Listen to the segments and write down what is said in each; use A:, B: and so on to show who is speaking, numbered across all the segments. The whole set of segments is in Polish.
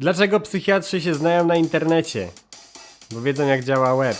A: Dlaczego psychiatrzy się znają na internecie? Bo wiedzą jak działa web.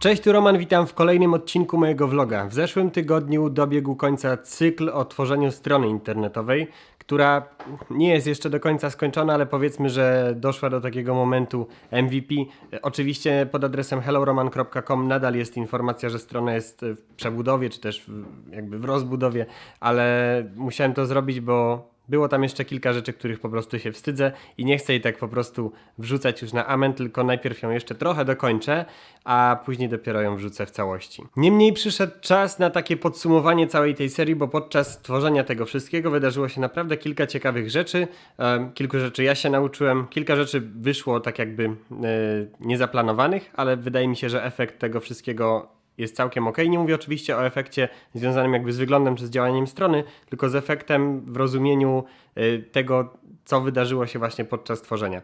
A: Cześć, tu Roman, witam w kolejnym odcinku mojego vloga. W zeszłym tygodniu dobiegł końca cykl o tworzeniu strony internetowej, która nie jest jeszcze do końca skończona, ale powiedzmy, że doszła do takiego momentu MVP. Oczywiście pod adresem helloroman.com nadal jest informacja, że strona jest w przebudowie, czy też jakby w rozbudowie, ale musiałem to zrobić, bo było tam jeszcze kilka rzeczy, których po prostu się wstydzę i nie chcę jej tak po prostu wrzucać już na amen, tylko najpierw ją jeszcze trochę dokończę, a później dopiero ją wrzucę w całości. Niemniej przyszedł czas na takie podsumowanie całej tej serii, bo podczas tworzenia tego wszystkiego wydarzyło się naprawdę kilka ciekawych rzeczy. Kilku rzeczy ja się nauczyłem, kilka rzeczy wyszło tak jakby e, niezaplanowanych, ale wydaje mi się, że efekt tego wszystkiego jest całkiem ok. Nie mówię oczywiście o efekcie związanym jakby z wyglądem czy z działaniem strony, tylko z efektem w rozumieniu y, tego, co wydarzyło się właśnie podczas tworzenia.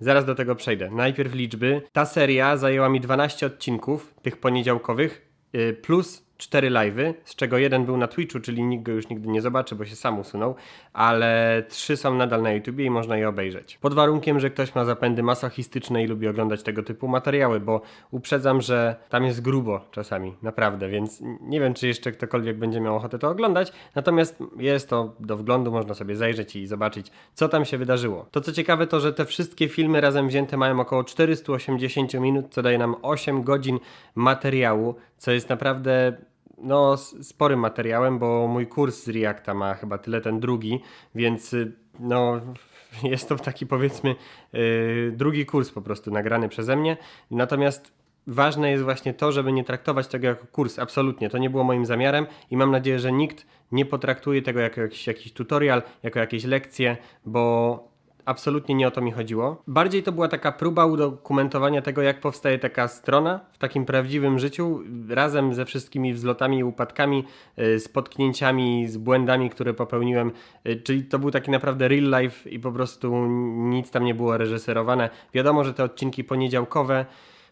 A: Zaraz do tego przejdę. Najpierw liczby. Ta seria zajęła mi 12 odcinków, tych poniedziałkowych, y, plus 4 live'y, z czego jeden był na Twitchu, czyli nikt go już nigdy nie zobaczy, bo się sam usunął, ale trzy są nadal na YouTubie i można je obejrzeć. Pod warunkiem, że ktoś ma zapędy masochistyczne i lubi oglądać tego typu materiały, bo uprzedzam, że tam jest grubo czasami, naprawdę, więc nie wiem, czy jeszcze ktokolwiek będzie miał ochotę to oglądać, natomiast jest to do wglądu, można sobie zajrzeć i zobaczyć, co tam się wydarzyło. To co ciekawe, to że te wszystkie filmy razem wzięte mają około 480 minut, co daje nam 8 godzin materiału, co jest naprawdę no, sporym materiałem, bo mój kurs z Reacta ma chyba tyle ten drugi, więc y, no, jest to taki powiedzmy y, drugi kurs po prostu nagrany przeze mnie. Natomiast ważne jest właśnie to, żeby nie traktować tego jako kurs, absolutnie. To nie było moim zamiarem i mam nadzieję, że nikt nie potraktuje tego jako jakiś, jakiś tutorial, jako jakieś lekcje, bo absolutnie nie o to mi chodziło. Bardziej to była taka próba udokumentowania tego, jak powstaje taka strona w takim prawdziwym życiu, razem ze wszystkimi wzlotami i upadkami, y, z potknięciami, z błędami, które popełniłem. Y, Czyli to był taki naprawdę real life i po prostu nic tam nie było reżyserowane. Wiadomo, że te odcinki poniedziałkowe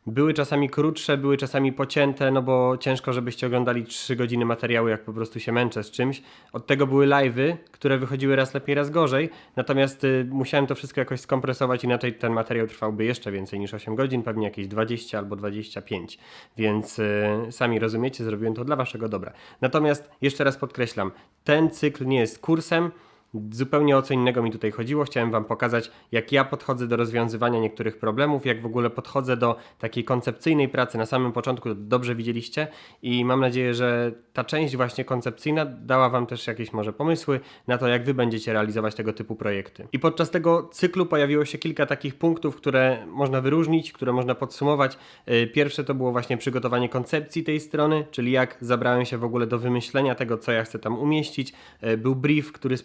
A: były czasami krótsze, były czasami pocięte, no bo ciężko, żebyście oglądali 3 godziny materiału, jak po prostu się męczę z czymś. Od tego były live'y, które wychodziły raz lepiej, raz gorzej, natomiast y, musiałem to wszystko jakoś skompresować, inaczej ten materiał trwałby jeszcze więcej niż 8 godzin, pewnie jakieś 20 albo 25, więc y, sami rozumiecie, zrobiłem to dla waszego dobra. Natomiast jeszcze raz podkreślam, ten cykl nie jest kursem, Zupełnie o co innego mi tutaj chodziło. Chciałem Wam pokazać, jak ja podchodzę do rozwiązywania niektórych problemów, jak w ogóle podchodzę do takiej koncepcyjnej pracy. Na samym początku dobrze widzieliście i mam nadzieję, że ta część właśnie koncepcyjna dała Wam też jakieś może pomysły na to, jak Wy będziecie realizować tego typu projekty. I podczas tego cyklu pojawiło się kilka takich punktów, które można wyróżnić, które można podsumować. Yy, Pierwsze to było właśnie przygotowanie koncepcji tej strony, czyli jak zabrałem się w ogóle do wymyślenia tego, co ja chcę tam umieścić. Yy, Był brief, który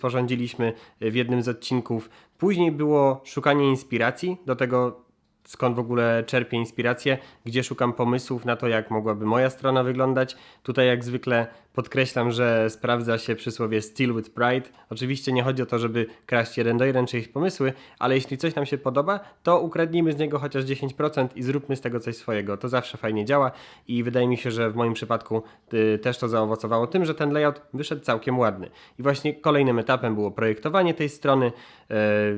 A: sporządziliśmy w jednym z odcinków. Później było szukanie inspiracji do tego, skąd w ogóle czerpię inspirację, gdzie szukam pomysłów na to, jak mogłaby moja strona wyglądać. Tutaj jak zwykle podkreślam, że sprawdza się przysłowie Still with Pride. Oczywiście nie chodzi o to, żeby kraść jeden do jeden czyjeś pomysły, ale jeśli coś nam się podoba, to ukradnijmy z niego chociaż 10% i zróbmy z tego coś swojego. To zawsze fajnie działa i wydaje mi się, że w moim przypadku y, też to zaowocowało tym, że ten layout wyszedł całkiem ładny. I właśnie kolejnym etapem było projektowanie tej strony. E,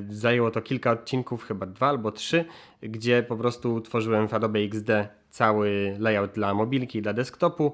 A: Zajęło to kilka odcinków, chyba dwa albo trzy, gdzie po prostu tworzyłem w Adobe XD cały layout dla mobilki, dla desktopu.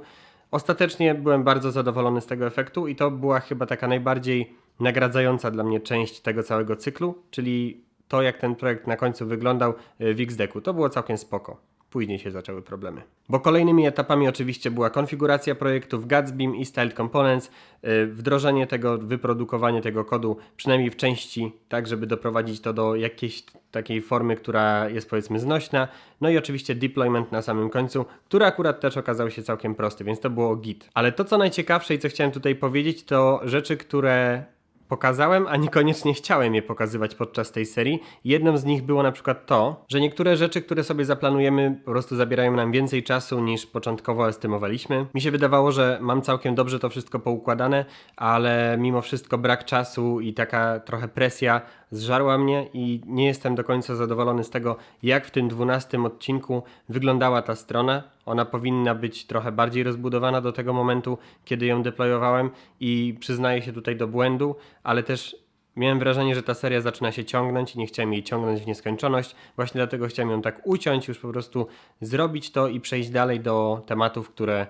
A: Ostatecznie byłem bardzo zadowolony z tego efektu i to była chyba taka najbardziej nagradzająca dla mnie część tego całego cyklu, czyli to jak ten projekt na końcu wyglądał y, w XDeku. To było całkiem spoko. Później się zaczęły problemy. Bo kolejnymi etapami oczywiście była konfiguracja projektu w Gatsbeam i Styled Components, y, wdrożenie tego, wyprodukowanie tego kodu, przynajmniej w części, tak żeby doprowadzić to do jakiejś takiej formy, która jest powiedzmy znośna. No i oczywiście deployment na samym końcu, który akurat też okazał się całkiem prosty, więc to było git. Ale to co najciekawsze i co chciałem tutaj powiedzieć, to rzeczy, które pokazałem, a niekoniecznie chciałem je pokazywać podczas tej serii. Jedną z nich było na przykład to, że niektóre rzeczy, które sobie zaplanujemy, po prostu zabierają nam więcej czasu niż początkowo estymowaliśmy. Mi się wydawało, że mam całkiem dobrze to wszystko poukładane, ale mimo wszystko brak czasu i taka trochę presja zżarła mnie i nie jestem do końca zadowolony z tego, jak w tym 12 odcinku wyglądała ta strona. Ona powinna być trochę bardziej rozbudowana do tego momentu, kiedy ją deployowałem i przyznaję się tutaj do błędu, ale też miałem wrażenie, że ta seria zaczyna się ciągnąć i nie chciałem jej ciągnąć w nieskończoność. Właśnie dlatego chciałem ją tak uciąć, już po prostu zrobić to i przejść dalej do tematów, które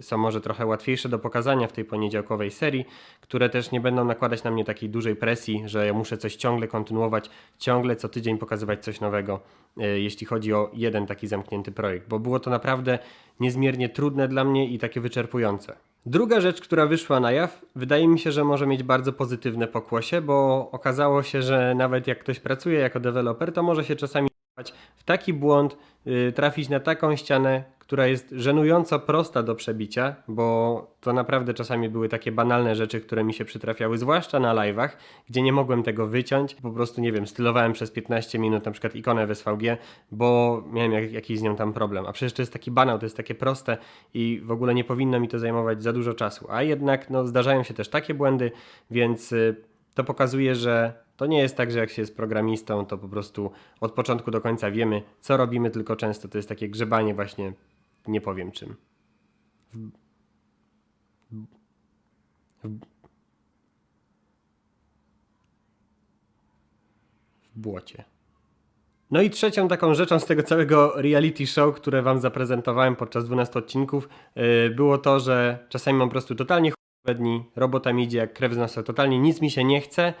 A: są może trochę łatwiejsze do pokazania w tej poniedziałkowej serii, które też nie będą nakładać na mnie takiej dużej presji, że ja muszę coś ciągle kontynuować, ciągle co tydzień pokazywać coś nowego, y, jeśli chodzi o jeden taki zamknięty projekt, bo było to naprawdę niezmiernie trudne dla mnie i takie wyczerpujące. Druga rzecz, która wyszła na jaw, wydaje mi się, że może mieć bardzo pozytywne pokłosie, bo okazało się, że nawet jak ktoś pracuje jako deweloper, to może się czasami w taki błąd, yy, trafić na taką ścianę, która jest żenująco prosta do przebicia, bo to naprawdę czasami były takie banalne rzeczy, które mi się przytrafiały, zwłaszcza na live'ach, gdzie nie mogłem tego wyciąć. Po prostu, nie wiem, stylowałem przez 15 minut na przykład ikonę w SVG, bo miałem jak, jakiś z nią tam problem. A przecież to jest taki banał, to jest takie proste i w ogóle nie powinno mi to zajmować za dużo czasu. A jednak no, zdarzają się też takie błędy, więc y, to pokazuje, że to nie jest tak, że jak się jest programistą, to po prostu od początku do końca wiemy, co robimy, tylko często to jest takie grzebanie właśnie, nie powiem czym. W błocie. No i trzecią taką rzeczą z tego całego reality show, które wam zaprezentowałem podczas 12 odcinków, yy, było to, że czasami mam po prostu totalnie chujowe dni, robota mi idzie jak krew z nosa, totalnie nic mi się nie chce,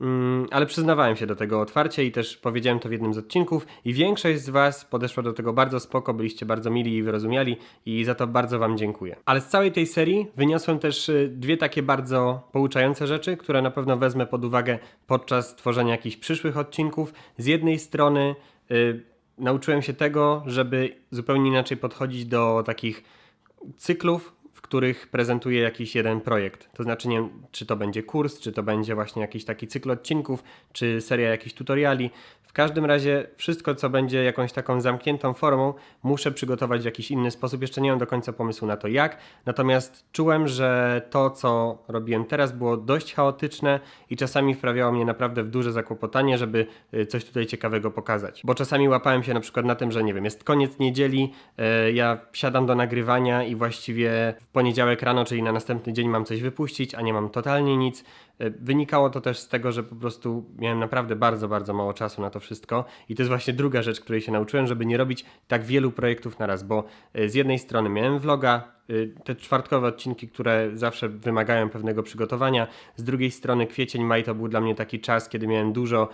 A: Mm, ale przyznawałem się do tego otwarcie i też powiedziałem to w jednym z odcinków i większość z Was podeszła do tego bardzo spoko, byliście bardzo mili i wyrozumiali i za to bardzo Wam dziękuję. Ale z całej tej serii wyniosłem też y, dwie takie bardzo pouczające rzeczy, które na pewno wezmę pod uwagę podczas tworzenia jakichś przyszłych odcinków. Z jednej strony y, nauczyłem się tego, żeby zupełnie inaczej podchodzić do takich cyklów, których prezentuję jakiś jeden projekt. To znaczy, nie wiem, czy to będzie kurs, czy to będzie właśnie jakiś taki cykl odcinków, czy seria jakichś tutoriali. W każdym razie wszystko, co będzie jakąś taką zamkniętą formą, muszę przygotować w jakiś inny sposób. Jeszcze nie mam do końca pomysłu na to jak. Natomiast czułem, że to, co robiłem teraz, było dość chaotyczne i czasami wprawiało mnie naprawdę w duże zakłopotanie, żeby y, coś tutaj ciekawego pokazać. Bo czasami łapałem się na przykład na tym, że nie wiem, jest koniec niedzieli, y, ja siadam do nagrywania i właściwie poniedziałek rano, czyli na następny dzień mam coś wypuścić, a nie mam totalnie nic. Y, Wynikało to też z tego, że po prostu miałem naprawdę bardzo, bardzo mało czasu na to wszystko. I to jest właśnie druga rzecz, której się nauczyłem, żeby nie robić tak wielu projektów na raz, bo y, z jednej strony miałem vloga, te czwartkowe odcinki, które zawsze wymagają pewnego przygotowania. Z drugiej strony kwiecień, maj to był dla mnie taki czas, kiedy miałem dużo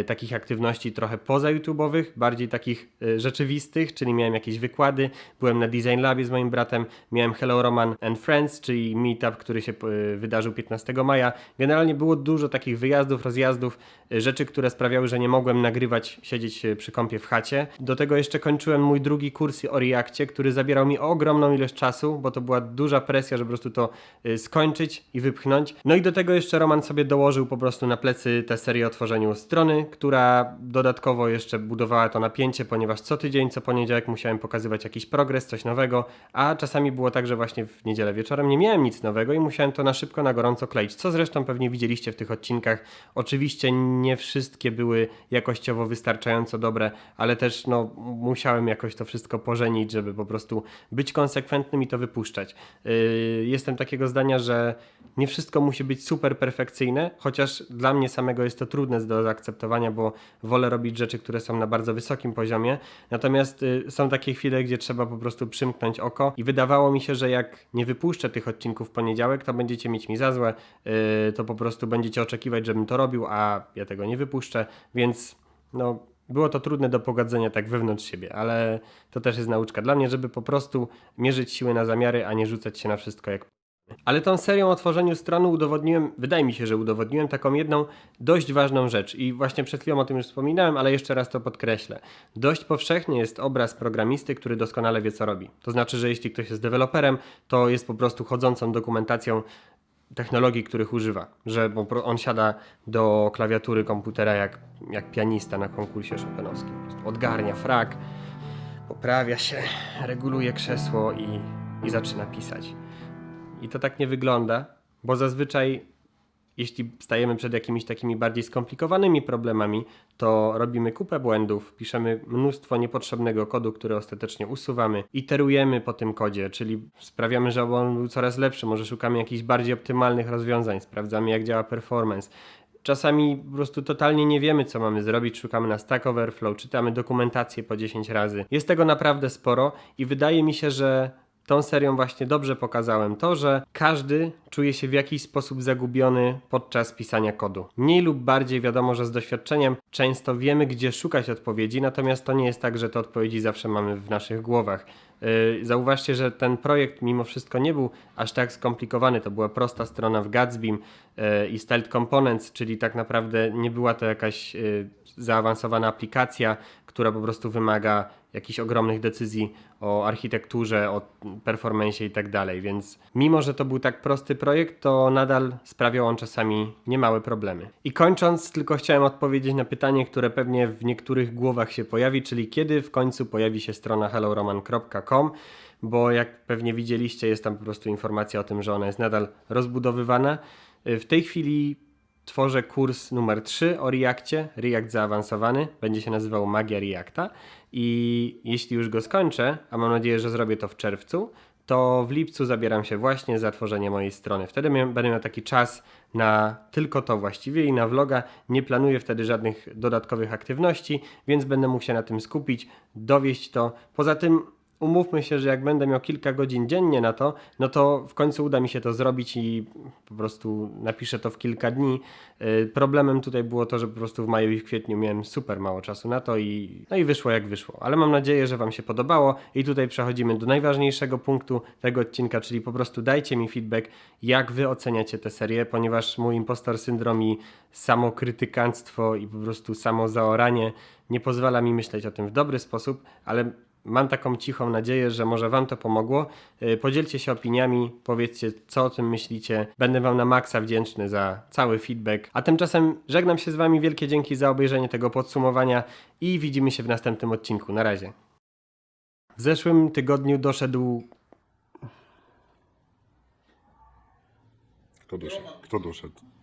A: y, takich aktywności trochę poza YouTube'owych, bardziej takich y, rzeczywistych, czyli miałem jakieś wykłady, byłem na Design Labie z moim bratem, miałem Hello Roman and Friends, czyli meetup, który się y, wydarzył 15 maja. Generalnie było dużo takich wyjazdów, rozjazdów, y, rzeczy, które sprawiały, że nie mogłem nagrywać, siedzieć y, przy kąpie w chacie. Do tego jeszcze kończyłem mój drugi kurs o Reakcie, który zabierał mi ogromną ilość czasu, bo to była duża presja, żeby po prostu to y, skończyć i wypchnąć. No i do tego jeszcze Roman sobie dołożył po prostu na plecy tę serię o tworzeniu strony, która dodatkowo jeszcze budowała to napięcie, ponieważ co tydzień, co poniedziałek musiałem pokazywać jakiś progres, coś nowego, a czasami było tak, że właśnie w niedzielę wieczorem nie miałem nic nowego i musiałem to na szybko, na gorąco kleić, co zresztą pewnie widzieliście w tych odcinkach. Oczywiście nie wszystkie były jakościowo wystarczająco dobre, ale też no, musiałem jakoś to wszystko pożenić, żeby po prostu być konsekwentnym i to wypuszczać. Yy, jestem takiego zdania, że nie wszystko musi być super perfekcyjne, chociaż dla mnie samego jest to trudne do zaakceptowania, bo wolę robić rzeczy, które są na bardzo wysokim poziomie. Natomiast y, są takie chwile, gdzie trzeba po prostu przymknąć oko i wydawało mi się, że jak nie wypuszczę tych odcinków w poniedziałek, to będziecie mieć mi za złe, yy, to po prostu będziecie oczekiwać, żebym to robił, a ja tego nie wypuszczę, więc no było to trudne do pogodzenia tak wewnątrz siebie, ale to też jest nauczka dla mnie, żeby po prostu mierzyć siły na zamiary, a nie rzucać się na wszystko jak ale tą serią o tworzeniu strony udowodniłem, wydaje mi się, że udowodniłem taką jedną dość ważną rzecz i właśnie przed chwilą o tym już wspominałem, ale jeszcze raz to podkreślę. Dość powszechnie jest obraz programisty, który doskonale wie co robi. To znaczy, że jeśli ktoś jest deweloperem, to jest po prostu chodzącą dokumentacją technologii, których używa, że on siada do klawiatury komputera jak, jak pianista na konkursie chopinowskim. Odgarnia frak, poprawia się, reguluje krzesło i, i zaczyna pisać. I to tak nie wygląda, bo zazwyczaj jeśli stajemy przed jakimiś takimi bardziej skomplikowanymi problemami, to robimy kupę błędów, piszemy mnóstwo niepotrzebnego kodu, który ostatecznie usuwamy, iterujemy po tym kodzie, czyli sprawiamy, żeby on był coraz lepszy, może szukamy jakichś bardziej optymalnych rozwiązań, sprawdzamy jak działa performance. Czasami po prostu totalnie nie wiemy, co mamy zrobić, szukamy na Stack Overflow, czytamy dokumentację po 10 razy. Jest tego naprawdę sporo i wydaje mi się, że tą serią właśnie dobrze pokazałem to, że każdy czuje się w jakiś sposób zagubiony podczas pisania kodu. Mniej lub bardziej wiadomo, że z doświadczeniem często wiemy, gdzie szukać odpowiedzi, natomiast to nie jest tak, że te odpowiedzi zawsze mamy w naszych głowach. Yy, Zauważcie, że ten projekt mimo wszystko nie był aż tak skomplikowany. To była prosta strona w Gatsbym yy, i Styled Components, czyli tak naprawdę nie była to jakaś yy, zaawansowana aplikacja, która po prostu wymaga jakichś ogromnych decyzji o architekturze, o performance i tak dalej. Więc mimo, że to był tak prosty projekt, to nadal sprawiał on czasami niemałe problemy. I kończąc, tylko chciałem odpowiedzieć na pytanie, które pewnie w niektórych głowach się pojawi, czyli kiedy w końcu pojawi się strona helloroman.com, bo jak pewnie widzieliście, jest tam po prostu informacja o tym, że ona jest nadal rozbudowywana. W tej chwili tworzę kurs numer 3 o Reakcie, React zaawansowany, będzie się nazywał Magia Reacta i jeśli już go skończę, a mam nadzieję, że zrobię to w czerwcu, to w lipcu zabieram się właśnie za tworzenie mojej strony. Wtedy będę miał taki czas na tylko to właściwie i na vloga. Nie planuję wtedy żadnych dodatkowych aktywności, więc będę mógł się na tym skupić, dowieść to. Poza tym umówmy się, że jak będę miał kilka godzin dziennie na to, no to w końcu uda mi się to zrobić i po prostu napiszę to w kilka dni. Yy, Problemem tutaj było to, że po prostu w maju i w kwietniu miałem super mało czasu na to i no i wyszło jak wyszło. Ale mam nadzieję, że Wam się podobało i tutaj przechodzimy do najważniejszego punktu tego odcinka, czyli po prostu dajcie mi feedback, jak Wy oceniacie tę serię, ponieważ mój impostor syndrom i samokrytykanstwo i po prostu samo zaoranie nie pozwala mi myśleć o tym w dobry sposób, ale Mam taką cichą nadzieję, że może Wam to pomogło. Yy, Podzielcie się opiniami, powiedzcie, co o tym myślicie. Będę Wam na maksa wdzięczny za cały feedback. A tymczasem żegnam się z Wami. Wielkie dzięki za obejrzenie tego podsumowania i widzimy się w następnym odcinku. Na razie. W zeszłym tygodniu doszedł.
B: Kto doszedł? Kto doszedł?